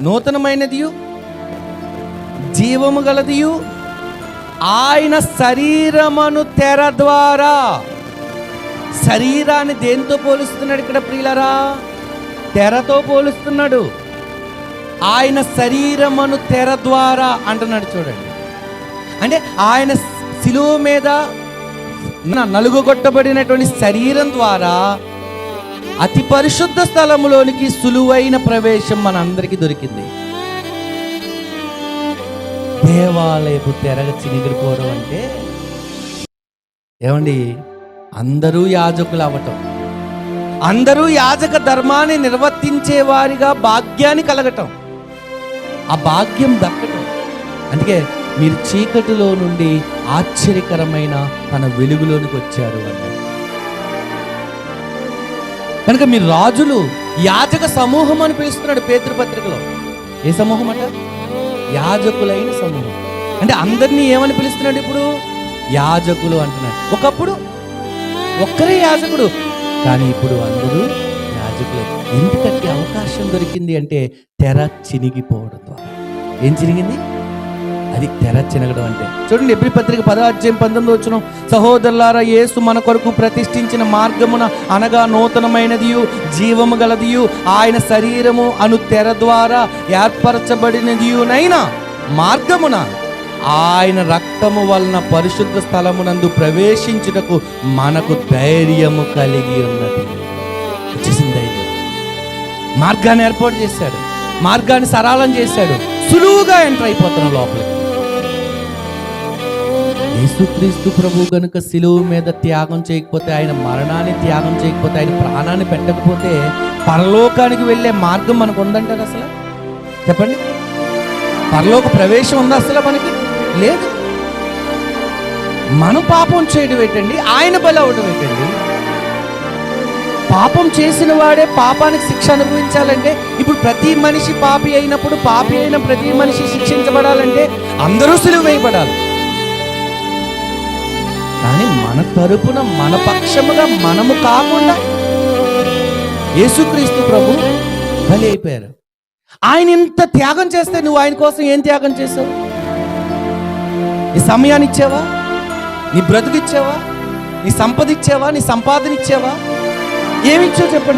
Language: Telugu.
నూతనమైనదియు జీవము గలదియు ఆయన శరీరమును తెర ద్వారా శరీరాన్ని దేంతో పోలుస్తున్నాడు ఇక్కడ ప్రియులరా? తెరతో పోలుస్తున్నాడు. ఆయన శరీరమును తెర ద్వారా అంటున్నాడు చూడండి. అంటే ఆయన శిలువ మీద నలుగుగొట్టబడినటువంటి శరీరం ద్వారా అతి పరిశుద్ధ స్థలంలోనికి సులువైన ప్రవేశం మనందరికీ దొరికింది. దేవాలయపు తెరగ చినిగిరిపోవడం అంటే ఏమండి? అందరూ యాజకులు అవ్వటం. అందరూ యాజక ధర్మాన్ని నిర్వర్తించే వారిగా భాగ్యాన్ని కలగటం. ఆ భాగ్యం దక్కటం. అందుకే మీరు చీకటిలో నుండి ఆశ్చర్యకరమైన తన వెలుగులోనికి వచ్చారు అన్నాడు. కనుక మీరు రాజులు యాజక సమూహం అని పిలుస్తున్నాడు పేతృపత్రికలో ఏ సమూహం అంట? యాజకులైన సమూహం. అంటే అందరినీ ఏమని పిలుస్తున్నాడు ఇప్పుడు? యాజకులు అంటున్నాడు. ఒకప్పుడు ఒక్కరే యాజకుడు. కానీ ఇప్పుడు అందరూ యాజకులే. ఎందుకంటే అవకాశం దొరికింది అంటే తెర చినిగిపోవడం ద్వారా. ఏం చినిగింది అది తెర చినగడం అంటే. చూడండి ఎబ్రి పత్రిక పదాధ్యాయం పంతొమ్మిది వచ్చిన సహోదరులారా యేసు మన కొరకు ప్రతిష్ఠించిన మార్గమున అనగా నూతనమైనదియు జీవము గలదియు ఆయన శరీరము అను తెర ద్వారా ఏర్పరచబడినదియునైనా మార్గమున ఆయన రక్తము వలన పరిశుద్ధ స్థలమునందు ప్రవేశించుటకు మనకు ధైర్యము కలిగి ఉన్నది. ధైర్యం. మార్గాన్ని ఏర్పాటు చేశాడు. మార్గాన్ని సరళం చేశాడు. సులువుగా ఎంటర్ అయిపోతున్నాం లోపలికి. యేసుక్రీస్తు ప్రభు గనుక సిలువు మీద త్యాగం చేయకపోతే ఆయన మరణాన్ని త్యాగం చేయకపోతే ఆయన ప్రాణాన్ని పెట్టకపోతే పరలోకానికి వెళ్ళే మార్గం మనకు ఉందంటారు అసలు? చెప్పండి. పరలోక ప్రవేశం ఉందా అసలు మనకి? లేదు. మనం పాపం చేయడం ఏంటండి? ఆయన బలి అవడం ఏంటండి? పాపం చేసిన వాడే పాపానికి శిక్ష అనుభవించాలంటే ఇప్పుడు ప్రతి మనిషి పాపి అయినప్పుడు పాపి అయిన ప్రతి మనిషి శిక్షించబడాలంటే అందరూ సులువు వేయబడాలి. కానీ మన తరపున మన పక్షముగా మనము కాకుండా యేసుక్రీస్తు ప్రభు బలి అయిపోయారు. ఆయన ఇంత త్యాగం చేస్తే నువ్వు ఆయన కోసం ఏం త్యాగం చేసావు నీ సమయాన్ని ఇచ్చావా? నీ బ్రతుకు ఇచ్చావా? నీ సంపద ఇచ్చావా? నీ సంపాదన ఇచ్చావా? ఏమిచ్చో చెప్పండి?